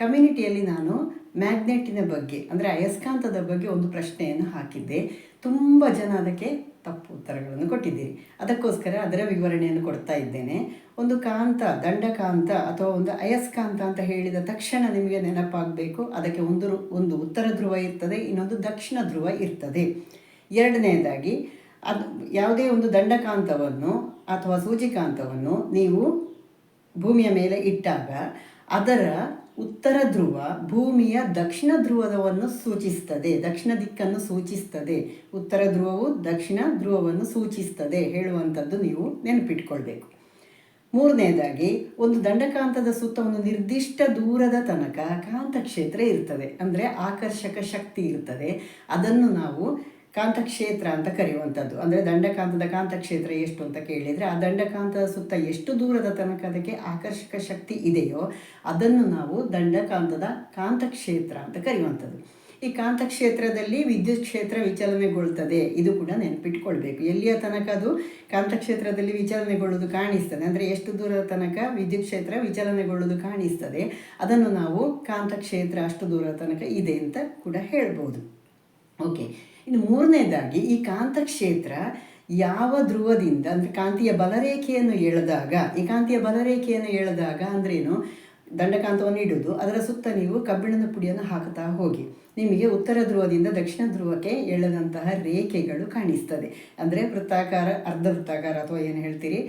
ಕಮ್ಯುನಿಟಿಯಲ್ಲಿ ನಾನು ಮ್ಯಾಗ್ನೆಟಿನ ಬಗ್ಗೆ, ಅಂದರೆ ಅಯಸ್ಕಾಂತದ ಬಗ್ಗೆ ಒಂದು ಪ್ರಶ್ನೆಯನ್ನು ಹಾಕಿದ್ದೆ. ತುಂಬ ಜನ ಅದಕ್ಕೆ ತಪ್ಪು ಉತ್ತರಗಳನ್ನು ಕೊಟ್ಟಿದ್ದೀರಿ. ಅದಕ್ಕೋಸ್ಕರ ಅದರ ವಿವರಣೆಯನ್ನು ಕೊಡ್ತಾ ಇದ್ದೇನೆ. ಒಂದು ಕಾಂತ, ದಂಡಕಾಂತ ಅಥವಾ ಒಂದು ಅಯಸ್ಕಾಂತ ಅಂತ ಹೇಳಿದ ತಕ್ಷಣ ನಿಮಗೆ ನೆನಪಾಗಬೇಕು. ಅದಕ್ಕೆ ಒಂದು ಒಂದು ಉತ್ತರ ಧ್ರುವ ಇರ್ತದೆ, ಇನ್ನೊಂದು ದಕ್ಷಿಣ ಧ್ರುವ ಇರ್ತದೆ. ಎರಡನೆಯದಾಗಿ ಅದು, ಯಾವುದೇ ಒಂದು ದಂಡಕಾಂತವನ್ನು ಅಥವಾ ಸೂಚಿಕಾಂತವನ್ನು ನೀವು ಭೂಮಿಯ ಮೇಲೆ ಇಟ್ಟಾಗ ಅದರ ಉತ್ತರ ಧ್ರುವ ಭೂಮಿಯ ದಕ್ಷಿಣ ಧ್ರುವವನ್ನು ಸೂಚಿಸ್ತದೆ ದಕ್ಷಿಣ ದಿಕ್ಕನ್ನು ಸೂಚಿಸ್ತದೆ ಉತ್ತರ ಧ್ರುವವು ದಕ್ಷಿಣ ಧ್ರುವವನ್ನು ಸೂಚಿಸ್ತದೆ ಹೇಳುವಂಥದ್ದು ನೀವು ನೆನಪಿಟ್ಕೊಳ್ಬೇಕು. ಮೂರನೇದಾಗಿ, ಒಂದು ದಂಡಕಾಂತದ ಸುತ್ತ ಒಂದು ನಿರ್ದಿಷ್ಟ ದೂರದ ತನಕ ಕಾಂತಕ್ಷೇತ್ರ ಇರ್ತದೆ. ಅಂದರೆ ಆಕರ್ಷಕ ಶಕ್ತಿ ಇರ್ತದೆ. ಅದನ್ನು ನಾವು ಕಾಂತಕ್ಷೇತ್ರ ಅಂತ ಕರೆಯುವಂಥದ್ದು. ಅಂದರೆ ದಂಡಕಾಂತದ ಕಾಂತಕ್ಷೇತ್ರ ಎಷ್ಟು ಅಂತ ಕೇಳಿದರೆ, ಆ ದಂಡಕಾಂತದ ಸುತ್ತ ಎಷ್ಟು ದೂರದ ತನಕ ಅದಕ್ಕೆ ಆಕರ್ಷಕ ಶಕ್ತಿ ಇದೆಯೋ ಅದನ್ನು ನಾವು ದಂಡಕಾಂತದ ಕಾಂತಕ್ಷೇತ್ರ ಅಂತ ಕರೆಯುವಂಥದ್ದು. ಈ ಕಾಂತಕ್ಷೇತ್ರದಲ್ಲಿ ವಿದ್ಯುತ್ ಕ್ಷೇತ್ರ ವಿಚಲನೆಗೊಳ್ತದೆ, ಇದು ಕೂಡ ನೆನಪಿಟ್ಕೊಳ್ಬೇಕು. ಎಲ್ಲಿಯ ತನಕ ಅದು? ಕಾಂತಕ್ಷೇತ್ರದಲ್ಲಿ ವಿಚಲನೆಗೊಳ್ಳುವುದು ಕಾಣಿಸ್ತದೆ. ಅಂದರೆ ಎಷ್ಟು ದೂರದ ತನಕ ವಿದ್ಯುತ್ ಕ್ಷೇತ್ರ ವಿಚಲನೆಗೊಳ್ಳೋದು ಕಾಣಿಸ್ತದೆ, ಅದನ್ನು ನಾವು ಕಾಂತಕ್ಷೇತ್ರ ಅಷ್ಟು ದೂರದ ತನಕ ಇದೆ ಅಂತ ಕೂಡ ಹೇಳ್ಬೋದು. ಓಕೆ ಇನ್ನು ಮೂರನೇದಾಗಿ ಈ ಕಾಂತಕ್ಷೇತ್ರ ಯಾವ ಧ್ರುವದಿಂದ, ಅಂದರೆ ಕಾಂತೀಯ ಬಲರೇಖೆಯನ್ನು ಎಳೆದಾಗ, ಈ ಕಾಂತೀಯ ಬಲರೇಖೆಯನ್ನು ಎಳೆದಾಗ ಅಂದ್ರೇನು? ದಂಡಕಾಂತವನ್ನು ಇಡುವುದು ಅದರ ಸುತ್ತ ನೀವು ಕಬ್ಬಿಣದ ಪುಡಿಯನ್ನು ಹಾಕುತ್ತಾ ಹೋಗಿ. ನಿಮಗೆ ಉತ್ತರ ಧ್ರುವದಿಂದ ದಕ್ಷಿಣ ಧ್ರುವಕ್ಕೆ ಎಳೆದಂತಹ ರೇಖೆಗಳು ಕಾಣಿಸ್ತದೆ. ಅಂದರೆ ವೃತ್ತಾಕಾರ, ಅರ್ಧ ವೃತ್ತಾಕಾರ ಅಥವಾ ಏನು ಹೇಳ್ತೀರಿ?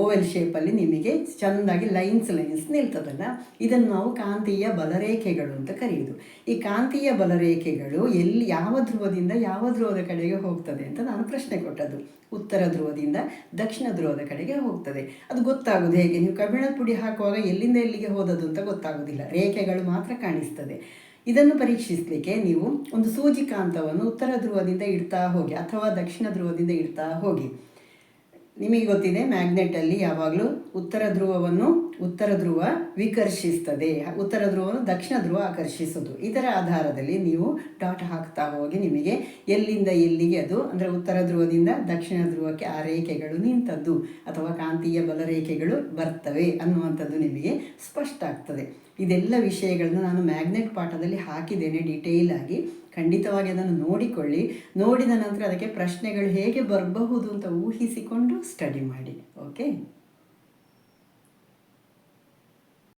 ಓವೆಲ್ ಶೇಪಲ್ಲಿ ನಿಮಗೆ ಚೆಂದಾಗಿ ಲೈನ್ಸ್ ಲೈನ್ಸ್ ನಿಲ್ತದಲ್ಲ, ಇದನ್ನು ನಾವು ಕಾಂತೀಯ ಬಲರೇಖೆಗಳು ಅಂತ ಕರೆಯುವುದು ಈ ಕಾಂತೀಯ ಬಲರೇಖೆಗಳು ಎಲ್ಲಿ, ಯಾವ ಧ್ರುವದಿಂದ ಯಾವ ಧ್ರುವದ ಕಡೆಗೆ ಹೋಗ್ತದೆ ಅಂತ ನಾನು ಪ್ರಶ್ನೆ ಕೊಟ್ಟದ್ದು. ಉತ್ತರ ಧ್ರುವದಿಂದ ದಕ್ಷಿಣ ಧ್ರುವದ ಕಡೆಗೆ ಹೋಗ್ತದೆ. ಅದು ಗೊತ್ತಾಗೋದು ಹೇಗೆ? ನೀವು ಕಬ್ಬಿಣದ ಪುಡಿ ಹಾಕುವಾಗ ಎಲ್ಲಿಂದ ಎಲ್ಲಿಗೆ ಹೋದದ್ದು ಅಂತ ಗೊತ್ತಾಗೋದಿಲ್ಲ. ರೇಖೆಗಳು ಮಾತ್ರ ಕಾಣಿಸ್ತದೆ. ಇದನ್ನು ಪರೀಕ್ಷಿಸಲಿಕ್ಕೆ ನೀವು ಒಂದು ಸೂಜಿಕಾಂತವನ್ನು ಉತ್ತರ ಧ್ರುವದಿಂದ ಇಡ್ತಾ ಹೋಗಿ, ಅಥವಾ ದಕ್ಷಿಣ ಧ್ರುವದಿಂದ ಇಡ್ತಾ ಹೋಗಿ. ನಿಮಗೆ ಗೊತ್ತಿದೆ ಮ್ಯಾಗ್ನೆಟಲ್ಲಿ ಯಾವಾಗಲೂ ಉತ್ತರ ಧ್ರುವವನ್ನು ಉತ್ತರ ಧ್ರುವ ವಿಕರ್ಷಿಸ್ತದೆ. ಉತ್ತರ ಧ್ರುವವನ್ನು ದಕ್ಷಿಣ ಧ್ರುವ ಆಕರ್ಷಿಸೋದು ಇದರ ಆಧಾರದಲ್ಲಿ ನೀವು ಡಾಟ್ ಹಾಕ್ತಾ ಹೋಗಿ ನಿಮಗೆ ಎಲ್ಲಿಂದ ಎಲ್ಲಿಗೆ ಅದು, ಅಂದರೆ ಉತ್ತರ ಧ್ರುವದಿಂದ ದಕ್ಷಿಣ ಧ್ರುವಕ್ಕೆ ಆ ರೇಖೆಗಳು ನಿಂತದ್ದು ಅಥವಾ ಕಾಂತೀಯ ಬಲರೇಖೆಗಳು ಬರ್ತವೆ ಅನ್ನುವಂಥದ್ದು ನಿಮಗೆ ಸ್ಪಷ್ಟ ಆಗ್ತದೆ. ಇದೆಲ್ಲ ವಿಷಯಗಳನ್ನು ನಾನು ಮ್ಯಾಗ್ನೆಟ್ ಪಾಠದಲ್ಲಿ ಹಾಕಿದ್ದೇನೆ ಡೀಟೇಲ್ ಆಗಿ. ಖಂಡಿತವಾಗಿ ಅದನ್ನು ನೋಡಿಕೊಳ್ಳಿ. ನೋಡಿದ ನಂತರ ಅದಕ್ಕೆ ಪ್ರಶ್ನೆಗಳು ಹೇಗೆ ಬರಬಹುದು ಅಂತ ಊಹಿಸಿಕೊಂಡು ಸ್ಟಡಿ ಮಾಡಿ. ಓಕೆ